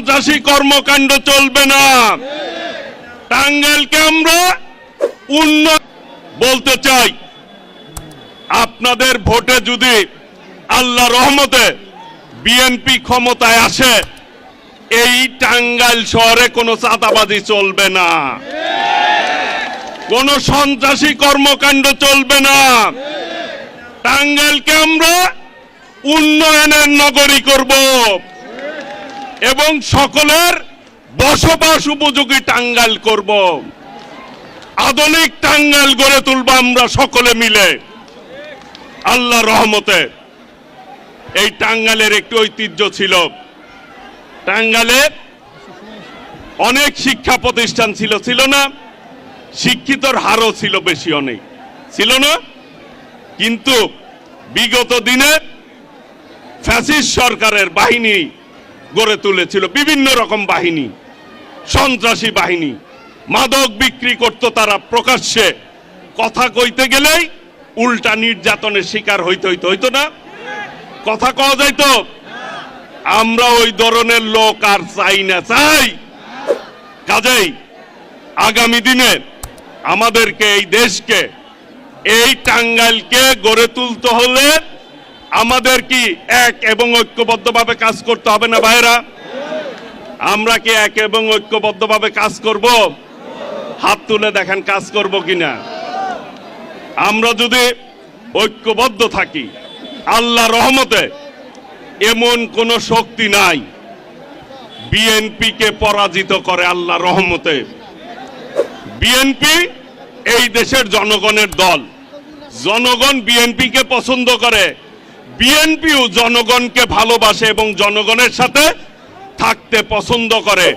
সন্ত্রাসী কর্মকাণ্ড চলবে না। টাঙ্গাইলকে আমরা উন্নত বলতে চাই। আপনাদের ভোটে যদি আল্লাহ রহমতে বিএনপি ক্ষমতায় আসে, এই টাঙ্গাইল শহরে কোনো চাঁদাবাজি চলবে না। কোন সন্ত্রাসী কর্মকাণ্ড চলবে না। টাঙ্গাইলকে আমরা উন্নয়নের নগরী করব। এবং সকলের বসবাস উপযোগী টাঙ্গাল করব। আধুনিক টাঙ্গাল গড়ে তুলব আমরা সকলে মিলে। আল্লাহ রহমতে এই টাঙ্গালের একটি ঐতিহ্য ছিল। টাঙ্গাইলে অনেক শিক্ষা প্রতিষ্ঠান ছিল ছিল না। শিক্ষিতর হারও ছিল বেশি অনেক। ছিল না। কিন্তু বিগত দিনে ফ্যাসিস্ট সরকারের বাহিনী গড়ে তুলেছিল বিভিন্ন রকম বাহিনী, সন্ত্রাসী বাহিনী। মাদক বিক্রি করত তারা প্রকাশ্যে। কথা কইতে গেলেই উল্টা নির্যাতনের শিকার হইতে হইতে হইতো না। কথা কওয়া যাইতো, আমরা ওই ধরনের লোক আর চাই না, চাই। কাজেই আগামী দিনে আমাদেরকে, এই দেশকে, এই টাঙ্গাইলকে গড়ে তুলতে হলে আমাদের কি এক এবং ঐক্যবদ্ধভাবে কাজ করতে হবে না ভাইরা আমরা কি এক এবং ঐক্যবদ্ধভাবে কাজ করব? হাত তুলে দেখেন কাজ করব কিনা। আমরা যদি ঐক্যবদ্ধ থাকি, আল্লাহ রহমতে এমন কোন শক্তি নাই, বিএনপিকে পরাজিত করে আল্লাহ রহমতে। বিএনপি এই দেশের জনগণের দল। জনগণ বিএনপিকে পছন্দ করে বিএনপিও জনগণকে ভালোবাসে এবং জনগণের সাথে থাকতে পছন্দ করে।